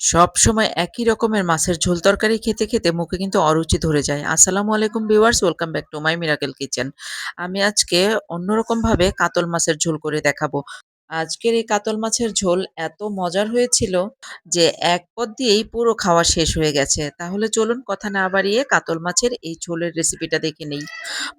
সবসময় একই রকমের মাছের ঝোল তরকারি খেতে, খেতে মুখে কিন্তু অরুচি ধরে যায়। আসসালামু আলাইকুম viewers welcome back to my Miracle Kitchen. আমি আজকে অন্যরকমভাবে কাতল মাছের ঝোল করে দেখাবো। আজকের এই কাতল মাছের ঝোল এত মজার হয়েছিল যে এক পদ দিয়েই পুরো খাওয়া শেষ হয়ে গেছে। তাহলে চলুন কথা না বাড়িয়ে কাতল মাছের এই ঝোলের রেসিপিটা দেখে নেই।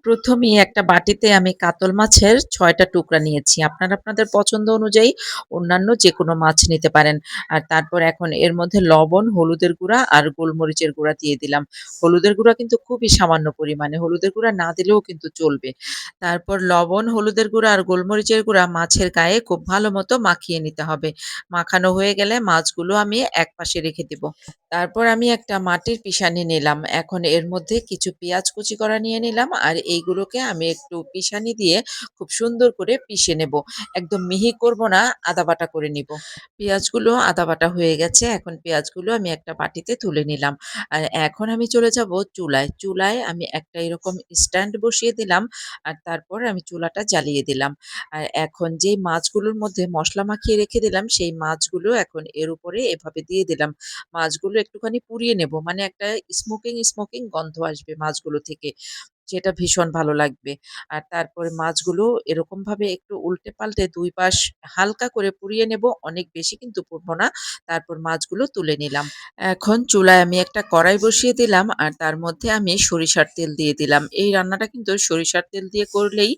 প্রথমেই একটা বাটিতে আমি কাতল মাছের ছয়টা টুকরা নিয়েছি। আপনারা আপনাদের পছন্দ অনুযায়ী অন্যান্য যে কোনো মাছ নিতে পারেন। আর তারপর এখন এর মধ্যে লবণ, হলুদের গুঁড়া আর গোলমরিচের গুঁড়া দিয়ে দিলাম। হলুদের গুঁড়া কিন্তু খুবই সামান্য পরিমাণে, হলুদের গুঁড়া না দিলেও কিন্তু চলবে। তারপর লবণ, হলুদের গুঁড়া আর গোলমরিচের গুঁড়া মাছের গায়ে খুব ভালো মতো মাখিয়ে নিতে হবে। মাখানো হয়ে গেলে মাছগুলো আমি একপাশে রেখে দিব। তারপর আমি একটা মাটির পিসানি নিলাম। এখন এর মধ্যে কিছু পেঁয়াজ কুচি করা নিয়ে নিলাম আর এইগুলোকে আমি একটু পিসানি দিয়ে খুব সুন্দর করে পিষে নেব। একদম মিহি করব না, আদা বাটা করে নিব। পেঁয়াজগুলো আদা বাটা হয়ে গেছে। এখন পেঁয়াজগুলো আমি একটা বাটিতে তুলে নিলাম। আর এখন আমি চলে যাব চুলায়। চুলায় আমি একটা এরকম স্ট্যান্ড বসিয়ে দিলাম আর তারপর আমি চুলাটা জ্বালিয়ে দিলাম। আর এখন যেই মাছগুলোর মধ্যে মশলা মাখিয়ে রেখে দিলাম সেই মাছগুলো এখন এর উপরে এভাবে দিয়ে দিলাম। মাছগুলো একটুখানি পুড়িয়ে নেব। মানে একটা স্মোকিং, স্মোকিং গন্ধ আসবে মাছগুলো থেকে। যেটা ভীষণ ভালো লাগবে। আর তারপরে মাছগুলো এরকমভাবে একটু উল্টে-পাল্টে দুই পাশ হালকা করে পুড়িয়ে নেব। অনেক বেশি কিন্তু পুড়ব না। তারপর মাছগুলো তুলে নিলাম। এখন চুলায় আমি একটা কড়াই বসিয়ে দিলাম আর তার মধ্যে আমি সরিষার তেল দিয়ে দিলাম। এই রান্নাটা কিন্তু সরিষার তেল দিয়ে করলেই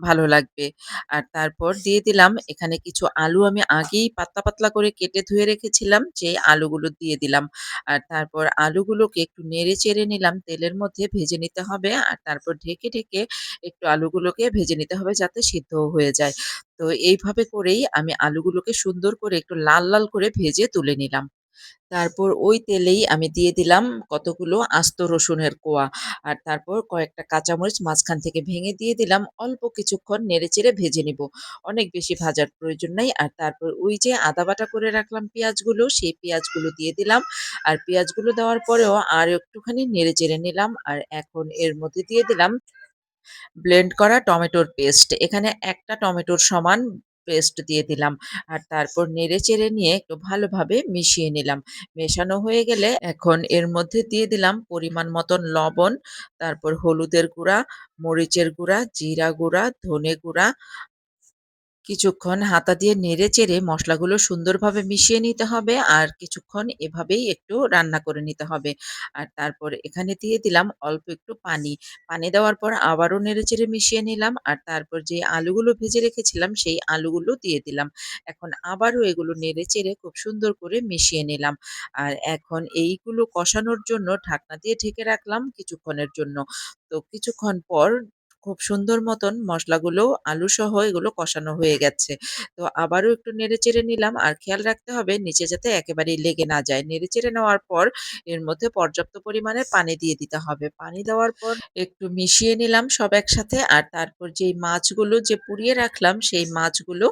ভালো লাগবে। আর তারপর দিয়ে দিলাম এখানে কিছু আলু আমি আগেই পাতলা, পাতলা করে কেটে ধুয়ে রেখেছিলাম, সেই আলুগুলো দিয়ে দিলাম। আর তারপর আলুগুলোকে একটু নেড়ে চেড়ে নিলাম তেলের মধ্যে ভেজে নিতে হবে। আর তারপর ঢেকে, ঢেকে একটু আলুগুলোকে ভেজে নিতে হবে যাতে সিদ্ধ হয়ে যায়। তো এইভাবে করেই আমি আলুগুলোকে সুন্দর করে একটু লাল, লাল করে ভেজে তুলে নিলাম। তারপর ওই তেলেই আমি দিয়ে দিলাম কতগুলো আস্ত রসুনের কোয়া। আর তারপর কয়েকটা কাঁচামরিচ মাঝখান থেকে ভেঙে দিয়ে দিলাম। অল্প কিছুক্ষণ নেড়েচেড়ে ভেজে নিব। অনেক বেশি ভাজার প্রয়োজন নাই। আর তারপর ওই যে আদা বাটা করে রাখলাম পেঁয়াজগুলো, সেই পেঁয়াজগুলো দিয়ে দিলাম। আর পেঁয়াজগুলো দেওয়ার পরেও আর একটুখানি নেড়েচেড়ে নিলাম। আর এখন এর মধ্যে দিয়ে দিলাম ব্লেন্ড করা টমেটোর পেস্ট। এখানে একটা টমেটোর সমান পেস্ট দিয়ে দিলাম। আর তারপর নেড়ে-চেড়ে নিয়ে একটু ভালোভাবে মিশিয়ে নিলাম। মেশানো হয়ে গেলে এখন এর মধ্যে দিয়ে দিলাম পরিমাণ মতন লবণ, তারপর হলুদের গুঁড়া, মরিচের গুঁড়া, জিরা গুঁড়া, ধনে গুঁড়া কিছুক্ষণ হাতা দিয়ে নেড়ে-চেড়ে মশলাগুলো সুন্দরভাবে মিশিয়ে নিতে হবে আর কিছুক্ষণ এভাবেই একটু রান্না করে নিতে হবে। আর তারপর এখানে দিয়ে দিলাম অল্প একটু পানি। পানি দেওয়ার পর আবারও নেড়ে-চেড়ে মিশিয়ে নিলাম আর তারপর যে আলুগুলো ভেজে রেখেছিলাম সেই আলুগুলো দিয়ে দিলাম। এখন আবারও এগুলো নেড়ে-চেড়ে খুব সুন্দর করে মিশিয়ে নিলাম। আর এখন এইগুলো কষানোর জন্য ঢাকনা দিয়ে ঢেকে রাখলাম কিছুক্ষণের জন্য। তো কিছুক্ষণ পর খুব সুন্দর মতন মসলাগুলো আলুসহ এগুলো কষানো হয়ে গেছে। তো আবারও একটু নেড়েচেড়ে নিলাম আর খেয়াল রাখতে হবে নিচে যাতে একেবারেই লেগে না যায়। নেড়ে নেড়েচেড়ে নেওয়ার পর এর মধ্যে পর্যাপ্ত পরিমাণে পানি দিয়ে দিতে হবে। পানি দেওয়ার পর একটু মিশিয়ে নিলাম সব একসাথে আর তারপর যেই মাছগুলো যে পুড়িয়ে রাখলাম, সেই মাছগুলো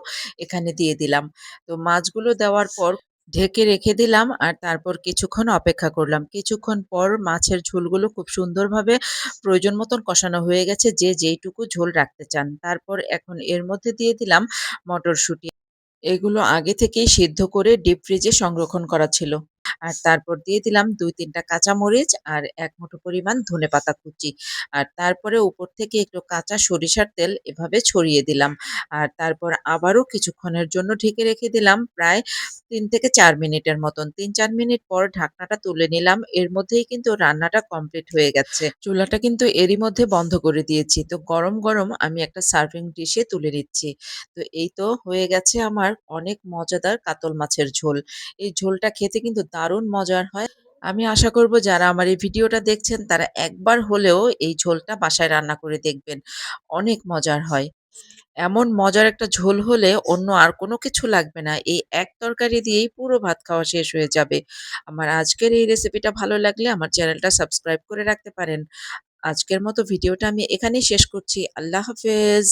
এখানে দিয়ে দিলাম। তো মাছগুলো দেওয়ার পর ঢেকে রেখে দিলাম আর তারপর কিছুক্ষণ অপেক্ষা করলাম। কিছুক্ষণ পর মাছের ঝোলগুলো খুব সুন্দরভাবে প্রয়োজন মতন কষানো হয়ে গেছে যে যেইটুকু ঝোল রাখতে চান। তারপর এখন এর মধ্যে দিয়ে দিলাম মটরশুঁটি। এগুলো আগে থেকেই সিদ্ধ করে ডিপ ফ্রিজে সংরক্ষণ করা ছিল। আর তারপর দিয়ে দিলাম ২-৩ টা কাঁচামরিচ আর এক মুঠো পরিমাণ ধনেপাতা কুচি। আর তারপরে উপর থেকে একটু কাঁচা সরিষার তেল এভাবে ছড়িয়ে দিলাম। আর তারপর আবারও কিছুক্ষণের জন্য ঢেকে রেখে দিলাম প্রায় তিন থেকে চার মিনিটের মতন। ৩-৪ মিনিট পর ঢাকনাটা তুলে নিলাম। এর মধ্যেই কিন্তু রান্নাটা কমপ্লিট হয়ে গেছে। চুলাটা কিন্তু এরই মধ্যে বন্ধ করে দিয়েছি। তো গরম, গরম আমি একটা সার্ভিং ডিশে তুলে নিচ্ছি। তো এই তো হয়ে গেছে আমার অনেক মজাদার কাতল মাছের ঝোল। এই ঝোলটা খেতে কিন্তু দারুণ মজার হয়। আমি আশা করব যারা আমার এই ভিডিওটা দেখছেন, তারা একবার হলেও এই ঝোলটা বাসায় রান্না করে দেখবেন। অনেক মজার হয়। এমন মজার একটা ঝোল হলে অন্য আর কোনো কিছু লাগবে না। এই এক তরকারি দিয়েই পুরো ভাত খাওয়া শেষ হয়ে যাবে। আমার আজকের এই রেসিপিটা ভালো লাগলে আমার চ্যানেলটা সাবস্ক্রাইব করে রাখতে পারেন। আজকের মতো ভিডিওটা আমি এখানেই শেষ করছি। আল্লাহ হাফেজ।